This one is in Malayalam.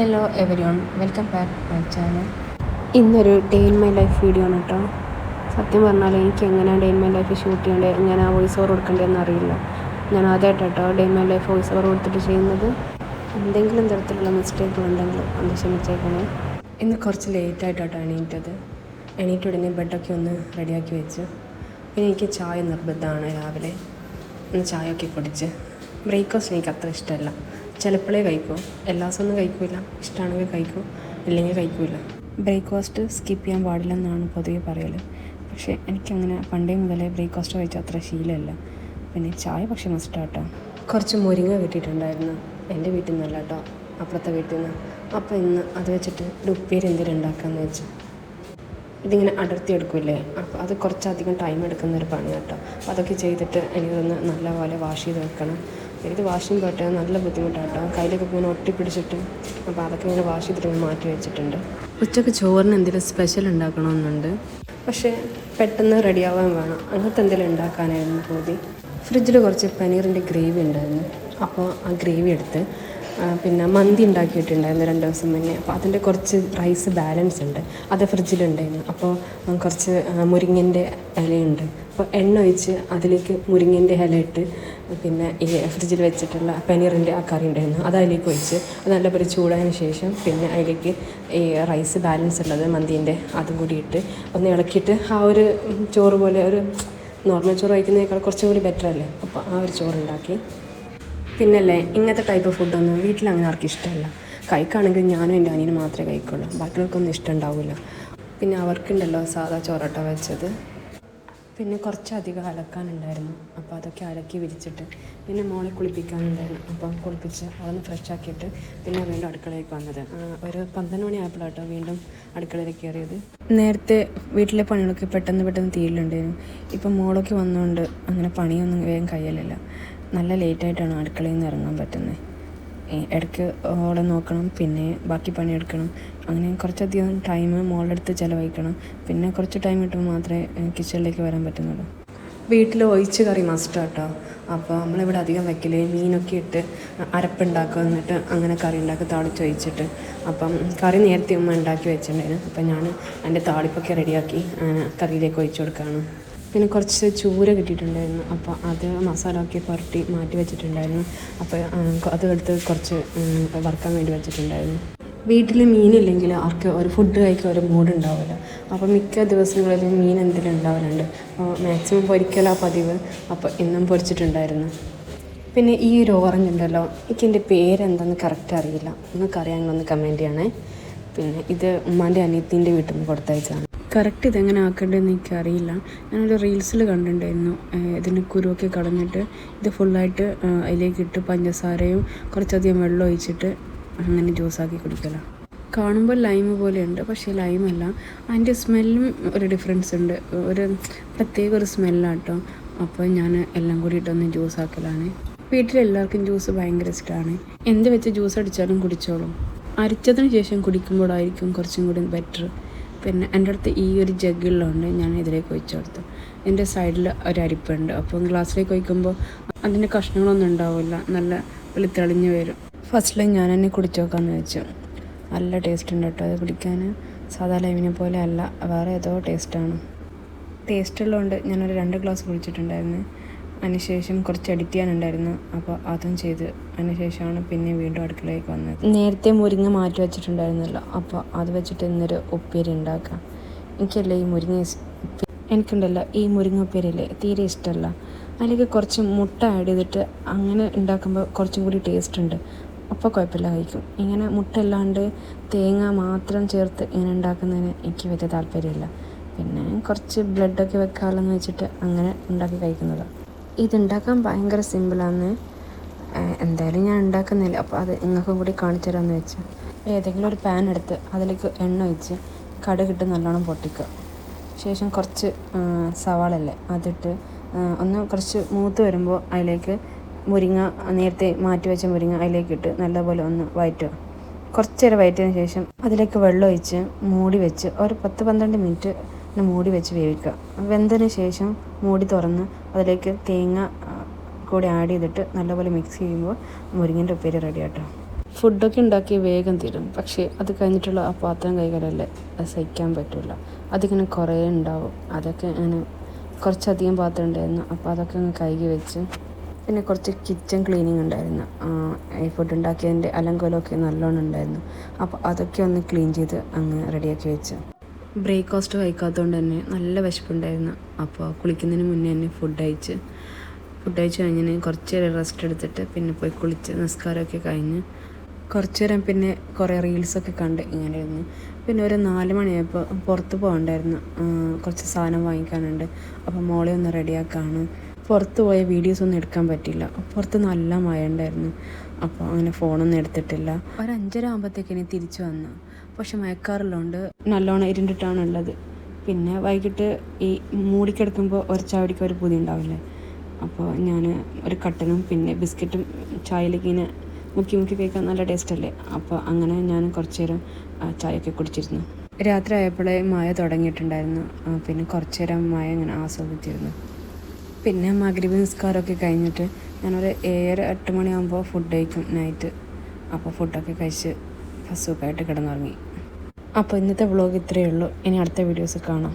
Hello everyone welcome back my channel ഇന്നൊരു day in my life video ആണ് കേട്ടോ സത്യം പറഞ്ഞാൽ എനിക്ക് എങ്ങനെ day in my life shoot ചെയ്യേണ്ടത് എങ്ങനെ ആ വോയിസ് ഓവർ കൊടുക്കേണ്ടതെന്ന് അറിയില്ല ഞാൻ ആദ്യമായിട്ട് കേട്ടോ day in my life voice over കൊടുത്തിട്ട് ചെയ്യുന്നത്. എന്തെങ്കിലും തരത്തിലുള്ള മിസ്റ്റേക്കുകൾ ഉണ്ടെങ്കിൽ ഒന്ന് ക്ഷമിച്ചേക്കണേ. ഇന്ന് കുറച്ച് ലേറ്റായിട്ടാട്ടോ എണീറ്റത്. എണീറ്റ ഉടനെ ബെഡൊക്കെ ഒന്ന് റെഡിയാക്കി വെച്ചു. പിന്നെ എനിക്ക് ചായ നിർബന്ധമാണ് രാവിലെ. ഒന്ന് ചായ ഒക്കെ കുടിച്ച്. ബ്രേക്ക്ഫാസ്റ്റ് എനിക്ക് അത്ര ഇഷ്ടമല്ല. ചിലപ്പോഴേ കഴിക്കൂ. എല്ലാ ദിവസമൊന്നും കഴിക്കൂല. ഇഷ്ടമാണെങ്കിൽ കഴിക്കും. ഇല്ലെങ്കിൽ കഴിക്കൂല. ബ്രേക്ക്ഫാസ്റ്റ് സ്കിപ്പ് ചെയ്യാൻ പാടില്ലെന്നാണ് പൊതുവെ പറയൽ പക്ഷേ എനിക്കങ്ങനെ പണ്ടേ മുതലേ ബ്രേക്ക്ഫാസ്റ്റ് കഴിച്ചാൽ അത്ര ശീലമല്ല. പിന്നെ ചായ പക്ഷേ മസ്റ്റാട്ടോ കുറച്ച് മുരിങ്ങ കിട്ടിയിട്ടുണ്ടായിരുന്നു എന്റെ വീട്ടിൽ നിന്നല്ല കേട്ടോ. അപ്പുറത്തെ വീട്ടിൽ നിന്ന്. അപ്പോൾ ഇന്ന് അത് വെച്ചിട്ട് ഒരു ഉപ്പേരി എന്തെങ്കിലും ഉണ്ടാക്കാമെന്ന് വെച്ചു. ഇതിങ്ങനെ അടർത്തി എടുക്കില്ലേ? അപ്പോൾ അത് കുറച്ചധികം ടൈം എടുക്കുന്ന ഒരു പണിയാട്ടോ അപ്പോൾ അതൊക്കെ ചെയ്തിട്ട് എനിക്കൊന്ന് നല്ലപോലെ വാഷ് ചെയ്ത് വെക്കണം. ഇത് വാഷിംഗ് പോട്ടെ നല്ല ബുദ്ധിമുട്ടാട്ടോ. കയ്യിലൊക്കെ ഇങ്ങനെ ഒട്ടിപ്പിടിച്ചിട്ട്. അപ്പോൾ അതൊക്കെ ഇങ്ങനെ വാഷ് ചെയ്തിട്ട് മാറ്റി വെച്ചിട്ടുണ്ട്. ഉച്ചയ്ക്ക് ചോറിന് എന്തെങ്കിലും സ്പെഷ്യൽ ഉണ്ടാക്കണമെന്നുണ്ട്? പക്ഷേ പെട്ടെന്ന് റെഡിയാവാൻ വേണം. അങ്ങനത്തെ എന്തെങ്കിലും ഉണ്ടാക്കാനായിരുന്നു പൂതി. ഫ്രിഡ്ജിൽ കുറച്ച് പനീറിന്റെ ഗ്രേവി ഉണ്ടായിരുന്നു. അപ്പോൾ ആ ഗ്രേവി എടുത്ത് പിന്നെ മന്തി ഉണ്ടാക്കിയിട്ടുണ്ടായിരുന്നു രണ്ട് ദിവസം മുന്നേ. അപ്പോൾ അതിന്റെ കുറച്ച് റൈസ് ബാലൻസ് ഉണ്ട്. അത് ഫ്രിഡ്ജിലുണ്ടായിരുന്നു അപ്പോൾ കുറച്ച് മുരിങ്ങന്റെ ഇലയുണ്ട്. അപ്പോൾ എണ്ണ ഒഴിച്ച് അതിലേക്ക് മുരിങ്ങന്റെ ഇല ഇട്ട് പിന്നെ ഈ ഫ്രിഡ്ജിൽ വെച്ചിട്ടുള്ള പനീറിന്റെ ആ കറി ഉണ്ടായിരുന്നു. അത് അതിലേക്ക് ഒഴിച്ച് അത് നല്ലപോലെ ചൂടായതിന് ശേഷം പിന്നെ അതിലേക്ക് ഈ റൈസ് ബാലൻസ് ഉള്ളത് മന്തിന്റെ അതും കൂടി ഇട്ട് ഒന്ന് ഇളക്കിയിട്ട് ആ ഒരു ചോറ് പോലെ ഒരു നോർമൽ ചോറ് കഴിക്കുന്നതിനേക്കാൾ കുറച്ചും കൂടി ബെറ്റർ അല്ലേ? അപ്പോൾ ആ ഒരു ചോറുണ്ടാക്കി. പിന്നല്ലേ ഇങ്ങനത്തെ ടൈപ്പ് ഫുഡൊന്നും വീട്ടിൽ അങ്ങനെ ആർക്കും ഇഷ്ടമല്ല. കഴിക്കുകയാണെങ്കിൽ ഞാനും എന്റെ അനിയനും മാത്രമേ കഴിക്കുള്ളൂ. ബാക്കിയുള്ളവർക്കൊന്നും ഇഷ്ടം ഉണ്ടാവില്ല. പിന്നെ അവർക്കുണ്ടല്ലോ സാധാ ചോറട്ട വെച്ചത്. പിന്നെ കുറച്ചധികം അലക്കാനുണ്ടായിരുന്നു. അപ്പോൾ അതൊക്കെ അലക്കി വിരിച്ചിട്ട് പിന്നെ മോളെ കുളിപ്പിക്കാനുണ്ടായിരുന്നു. അപ്പം കുളിപ്പിച്ച് അതൊന്ന് ഫ്രഷ് ആക്കിയിട്ട് പിന്നെ വീണ്ടും അടുക്കളയിലേക്ക് വന്നത്. ഒരു പന്ത്രണ്ട് മണി ആയപ്പോഴാട്ടോ വീണ്ടും അടുക്കളയിലേക്ക് കയറിയത്. നേരത്തെ വീട്ടിലെ പണികളൊക്കെ പെട്ടെന്ന് പെട്ടെന്ന് തീരിലുണ്ടായിരുന്നു. ഇപ്പം മോളൊക്കെ വന്നുകൊണ്ട് അങ്ങനെ പണിയൊന്നും വേഗം കഴിയലില്ല. നല്ല ലേറ്റായിട്ടാണ് അടുക്കളയിൽ നിന്ന് ഇറങ്ങാൻ പറ്റുന്നത് ഇടയ്ക്ക് ഓളെ നോക്കണം പിന്നെ ബാക്കി പണിയെടുക്കണം. അങ്ങനെ കുറച്ചധികം ടൈം മോളുടെ അടുത്ത് ചിലവഴിക്കണം. പിന്നെ കുറച്ച് ടൈം കിട്ടുമ്പോൾ മാത്രമേ കിച്ചണിലേക്ക് വരാൻ പറ്റുന്നുള്ളൂ. വീട്ടിൽ ഒഴിച്ച് കറി മസ്റ്റ് കേട്ടോ അപ്പോൾ നമ്മളിവിടെ അധികം വെക്കില്ല മീനൊക്കെ ഇട്ട് അരപ്പുണ്ടാക്കുക എന്നിട്ട് അങ്ങനെ കറി ഉണ്ടാക്കി താളിച്ച് ഒഴിച്ചിട്ട്. അപ്പം കറി നേരത്തെ ഉമ്മ ഉണ്ടാക്കി വെച്ചിട്ടുണ്ടായിരുന്നു. അപ്പം ഞാൻ അതിന്റെ താളിപ്പൊക്കെ റെഡിയാക്കി കറിയിലേക്ക് ഒഴിച്ചു കൊടുക്കുകയാണ് പിന്നെ കുറച്ച് ചൂര കിട്ടിയിട്ടുണ്ടായിരുന്നു. അപ്പോൾ അത് മസാല ഒക്കെ പുരട്ടി മാറ്റി വെച്ചിട്ടുണ്ടായിരുന്നു. അപ്പോൾ അത് എടുത്ത് കുറച്ച് വറുക്കാൻ വേണ്ടി വെച്ചിട്ടുണ്ടായിരുന്നു. വീട്ടിൽ മീനില്ലെങ്കിൽ ആർക്ക് ഒരു ഫുഡ് കഴിക്കാൻ ഒരു മൂഡ് ഉണ്ടാവില്ല. അപ്പോൾ മിക്ക ദിവസങ്ങളിലും മീൻ എന്തെങ്കിലും ഉണ്ടാവലുണ്ട്. അപ്പോൾ മാക്സിമം പൊരിക്കലാ പതിവ്. അപ്പോൾ ഇന്നും പൊരിച്ചിട്ടുണ്ടായിരുന്നു. പിന്നെ ഈ ഒരു ഓറഞ്ച് ഉണ്ടല്ലോ എനിക്ക് എന്റെ പേരെന്താന്ന് കറക്റ്റ് അറിയില്ല. നിങ്ങൾക്ക് ഒന്ന് കമന്റ് ചെയ്യണേ. പിന്നെ ഇത് ഉമ്മാന്റെ അനിയത്തിന്റെ വീട്ടിൽ നിന്ന് കൊടുത്തയച്ചാണ് കറക്റ്റ് ഇതെങ്ങനെ ആക്കേണ്ടതെന്ന് എനിക്കറിയില്ല. ഞാനൊരു റീൽസിൽ കണ്ടിട്ടുണ്ടായിരുന്നു. ഇതിന് കുരുവൊക്കെ കളഞ്ഞിട്ട് ഇത് ഫുള്ളായിട്ട് അതിലേക്ക് ഇട്ട് പഞ്ചസാരയും കുറച്ചധികം വെള്ളം ഒഴിച്ചിട്ട് അങ്ങനെ ജ്യൂസാക്കി കുടിക്കലാം. കാണുമ്പോൾ ലൈമ് പോലെയുണ്ട് പക്ഷേ ലൈമല്ല അതിന്റെ സ്മെല്ലും ഒരു ഡിഫറൻസ് ഉണ്ട്. ഒരു പ്രത്യേക ഒരു സ്മെല്ലാട്ടോ അപ്പോൾ ഞാൻ എല്ലാം കൂടിയിട്ടൊന്ന് ജ്യൂസ് ആക്കലാണ് വീട്ടിലെല്ലാവർക്കും ജ്യൂസ് ഭയങ്കര ഇഷ്ടമാണ് എന്ത് വെച്ച് ജ്യൂസ് അടിച്ചാലും കുടിച്ചോളും. അരിച്ചതിന് ശേഷം കുടിക്കുമ്പോഴായിരിക്കും കുറച്ചും കൂടി ബെറ്റർ പിന്നെ എന്റെ അടുത്ത് ഈ ഒരു ജഗ്ഗുള്ളതുകൊണ്ട് ഞാൻ ഇതിലേക്ക് ഒഴിച്ചു കൊടുത്തു. എന്റെ സൈഡിൽ ഒരു അരിപ്പുണ്ട്. അപ്പം ഗ്ലാസ്സിലേക്ക് ഒഴിക്കുമ്പോൾ അതിന്റെ കഷ്ണങ്ങളൊന്നും ഉണ്ടാവില്ല. നല്ല വെളുത്തെളിഞ്ഞ് വരും. ഫസ്റ്റിൽ ഞാൻ തന്നെ കുടിച്ചു നോക്കാമെന്ന് വെച്ചു. നല്ല ടേസ്റ്റ് ഉണ്ട് കേട്ടോ. അത് കുടിക്കാൻ സാധാ ലൈമിനെ പോലെ അല്ല. വേറെ ഏതോ ടേസ്റ്റാണ് ടേസ്റ്റ് ഉള്ളതുകൊണ്ട് ഞാനൊരു രണ്ട് ഗ്ലാസ് കുടിച്ചിട്ടുണ്ടായിരുന്നു. അതിനുശേഷം കുറച്ച് എഡിറ്റ് ചെയ്യാനുണ്ടായിരുന്നു. അപ്പോൾ അതും ചെയ്ത് അതിനുശേഷമാണ് പിന്നെ വീണ്ടും അടുക്കളയിലേക്ക് വന്നത്. നേരത്തെ മുരിങ്ങ മാറ്റി വെച്ചിട്ടുണ്ടായിരുന്നല്ലോ. അപ്പോൾ അത് വെച്ചിട്ട് ഇന്നൊരു ഉപ്പേരി ഉണ്ടാക്കാം. എനിക്കല്ലേ ഈ മുരിങ്ങ എനിക്കുണ്ടല്ലോ ഈ മുരിങ്ങ ഉപ്പേരിയില്ലേ തീരെ ഇഷ്ടമല്ല. അതിലേക്ക് കുറച്ച് മുട്ട ആഡ് ചെയ്തിട്ട് അങ്ങനെ ഉണ്ടാക്കുമ്പോൾ കുറച്ചും കൂടി ടേസ്റ്റ് ഉണ്ട്. അപ്പോൾ കുഴപ്പമില്ല കഴിക്കും. ഇങ്ങനെ മുട്ട അല്ലാണ്ട് തേങ്ങ മാത്രം ചേർത്ത് ഇങ്ങനെ ഉണ്ടാക്കുന്നതിന് എനിക്ക് വലിയ താല്പര്യമില്ല. പിന്നെ കുറച്ച് ബ്ലഡൊക്കെ വെക്കാമെന്ന് വെച്ചിട്ട് അങ്ങനെ ഉണ്ടാക്കി കഴിക്കുന്നതാണ് ഇതുണ്ടാക്കാൻ ഭയങ്കര സിമ്പിളാണ് എന്തായാലും ഞാൻ ഉണ്ടാക്കുന്നില്ല. അപ്പോൾ അത് നിങ്ങൾക്കും കൂടി കാണിച്ചു തരാമെന്ന് വെച്ച്. ഏതെങ്കിലും ഒരു പാൻ എടുത്ത് അതിലേക്ക് എണ്ണ ഒഴിച്ച് കടുകിട്ട് നല്ലോണം പൊട്ടിക്കുക. ശേഷം കുറച്ച് സവാളല്ലേ അതിട്ട് ഒന്ന് കുറച്ച് മൂത്ത് വരുമ്പോൾ അതിലേക്ക് മുരിങ്ങ നേരത്തെ മാറ്റി വെച്ച മുരിങ്ങ അതിലേക്ക് ഇട്ട് നല്ലപോലെ ഒന്ന് വയറ്റുക. കുറച്ചേരം വയറ്റിയതിന് ശേഷം അതിലേക്ക് വെള്ളം ഒഴിച്ച് മൂടി വെച്ച് ഒരു പത്ത് പന്ത്രണ്ട് മിനിറ്റ് ഒന്ന് മൂടി വെച്ച് വേവിക്കുക. വെന്തതിന് ശേഷം മൂടി തുറന്ന് അതിലേക്ക് തേങ്ങ കൂടി ആഡ് ചെയ്തിട്ട് നല്ലപോലെ മിക്സ് ചെയ്യുമ്പോൾ മുരിങ്ങന്റെ ഉപ്പേരി റെഡി ആട്ടോ. ഫുഡൊക്കെ ഉണ്ടാക്കി വേഗം തീരും. പക്ഷേ അത് കഴിഞ്ഞിട്ടുള്ള ആ പാത്രം കൈകാര്യമല്ലേ അത് സഹിക്കാൻ പറ്റില്ല അതിങ്ങനെ കുറേ ഉണ്ടാവും. അതൊക്കെ ഞാൻ കുറച്ചധികം പാത്രം ഉണ്ടായിരുന്നു. അപ്പോൾ അതൊക്കെ അങ്ങ് കഴുകി വെച്ച് പിന്നെ കുറച്ച് കിച്ചൺ ക്ലീനിങ് ഉണ്ടായിരുന്നു. ഈ ഫുഡ് ഉണ്ടാക്കിയതിന്റെ അലങ്കോലമൊക്കെ നല്ലോണം ഉണ്ടായിരുന്നു. അപ്പോൾ അതൊക്കെ ഒന്ന് ക്ലീൻ ചെയ്ത് അങ്ങ് റെഡിയാക്കി വെച്ചു. ബ്രേക്ക്ഫാസ്റ്റ് കഴിക്കാത്തതുകൊണ്ട് തന്നെ നല്ല വിശപ്പുണ്ടായിരുന്നു. അപ്പോൾ കുളിക്കുന്നതിന് മുന്നേ തന്നെ ഫുഡ് കഴിച്ച്. ഫുഡ് കഴിച്ച് കഴിഞ്ഞ് കുറച്ച് നേരം റെസ്റ്റ് എടുത്തിട്ട് പിന്നെ പോയി കുളിച്ച് നിസ്കാരമൊക്കെ കഴിഞ്ഞ് കുറച്ച് നേരം പിന്നെ കുറേ റീൽസൊക്കെ കണ്ട് ഇങ്ങനെ ഇരുന്നു. പിന്നെ ഒരു നാല് മണിയായപ്പോൾ പുറത്ത് പോകണ്ടായിരുന്നു. കുറച്ച് സാധനം വാങ്ങിക്കാനുണ്ട്. അപ്പോൾ മോളെ ഒന്ന് റെഡിയാക്കാണ് പുറത്ത് പോയ വീഡിയോസ് ഒന്നും എടുക്കാൻ പറ്റില്ല പുറത്ത് നല്ല മഴ ഉണ്ടായിരുന്നു അപ്പോൾ അങ്ങനെ ഫോണൊന്നും എടുത്തിട്ടില്ല. ഒരു അഞ്ചര ആകുമ്പോഴത്തേക്കിനി തിരിച്ചു വന്നു. പക്ഷെ മയക്കാറുള്ളതുകൊണ്ട് നല്ലോണം ഇരുണ്ടിട്ടാണ് ഉള്ളത്. പിന്നെ വൈകിട്ട് ഈ മൂടിക്കിടക്കുമ്പോൾ ഒരു ചാവടിക്ക് ഒരു പുതി ഉണ്ടാവില്ലേ? അപ്പോൾ ഞാൻ ഒരു കട്ടനും പിന്നെ ബിസ്ക്കറ്റും ചായയിലേക്ക് ഇങ്ങനെ മുക്കി മുക്കി കഴിക്കാൻ നല്ല ടേസ്റ്റ് അല്ലേ? അപ്പോൾ അങ്ങനെ ഞാൻ കുറച്ച് നേരം ചായയൊക്കെ കുടിച്ചിരുന്നു. രാത്രി ആയപ്പോഴേ മഴ തുടങ്ങിയിട്ടുണ്ടായിരുന്നു. പിന്നെ കുറച്ച് നേരം മഴ ഇങ്ങനെ ആസ്വദിച്ചിരുന്നു. പിന്നെ മഗ്രിബ് നിസ്കാരമൊക്കെ കഴിഞ്ഞിട്ട് ഞാനൊരു ഏഴര എട്ട് മണിയാകുമ്പോൾ ഫുഡ് കഴിക്കും നൈറ്റ് അപ്പോൾ ഫുഡൊക്കെ കഴിച്ച് സുഖമായിട്ട് കിടന്നുറങ്ങി. അപ്പോൾ ഇന്നത്തെ വ്ളോഗ് ഇത്രയേ ഉള്ളൂ. ഇനി അടുത്ത വീഡിയോസ് കാണാം.